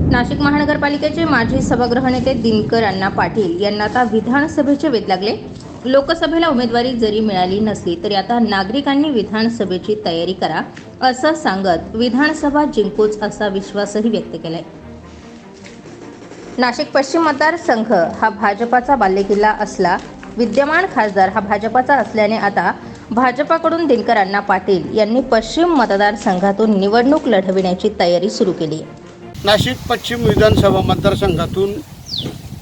नाशिक महानगरपालिकेचे माजी सभागृह नेते दिनकर अण्णा पाटील यांना आता विधानसभेचे वेध लागले. लोकसभेला उमेदवारी जरी मिळाली नसली तरी आता नागरिकांनी विधानसभेची तयारी करा असं सांगत विधानसभा जिंकूच असा विश्वासही व्यक्त केलाय. नाशिक पश्चिम मतदारसंघ हा भाजपाचा बालेकिल्ला असला विद्यमान खासदार हा भाजपाचा असल्याने आता भाजपाकडून दिनकर अण्णा पाटील यांनी पश्चिम मतदारसंघातून निवडणूक लढविण्याची तयारी सुरू केली. आहे नाशिक पश्चिम विधानसभा मतदारसंघातून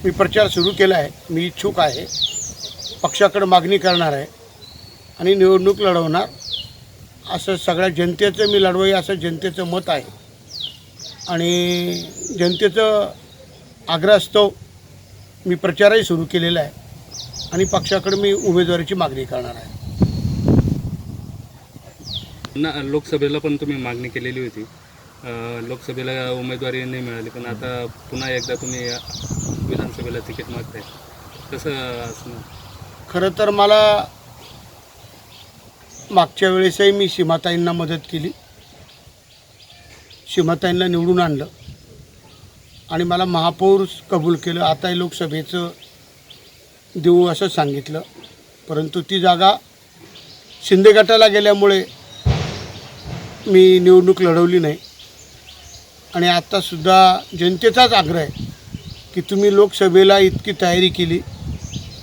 मी प्रचार सुरू केला आहे. मी इच्छुक आहे. पक्षाकडे मागणी करणार आहे. आणि निवडणूक लढवणार. असं सगळ्या जनतेचं मी लढवई असं जनतेचं मत आहे. आणि जनतेचं आग्रहास्तव मी प्रचारही सुरू केलेला आहे. आणि पक्षाकडे मी उमेदवारीची मागणी करणार आहे. ना लोकसभेला पण तुम्ही मागणी केलेली होती. लोकसभेला उमेदवारी नाही मिळाली पण आता पुन्हा एकदा तुम्ही विधानसभेला तिकीट मागताय. कसं असणार? खरं तर मला मागच्या वेळेसही मी सीमाताईंना मदत केली. सीमाताईंना निवडून आणलं. आणि मला महापौर कबूल केलं. आता लोकसभेचं देऊ असं सांगितलं. परंतु ती जागा शिंदे गटाला गेल्यामुळे मी निवडणूक लढवली नाही. आणि आत्तासुद्धा जनतेचाच आग्रह आहे की तुम्ही लोकसभेला इतकी तयारी केली.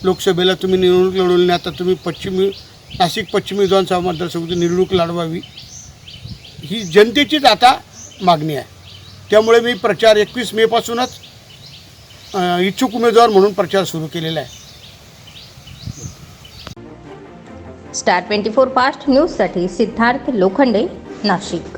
लोकसभेला तुम्ही निवडणूक लढवली नाही आता तुम्ही पश्चिमी नाशिक पश्चिम विधानसभा मतदारसंघातून निवडणूक लढवावी. ही जनतेचीच आता मागणी आहे. त्यामुळे मी प्रचार एकवीस मेपासूनच इच्छुक उमेदवार म्हणून प्रचार सुरू केलेला आहे. स्टार ट्वेंटी फोर फास्ट न्यूजसाठी सिद्धार्थ लोखंडे नाशिक.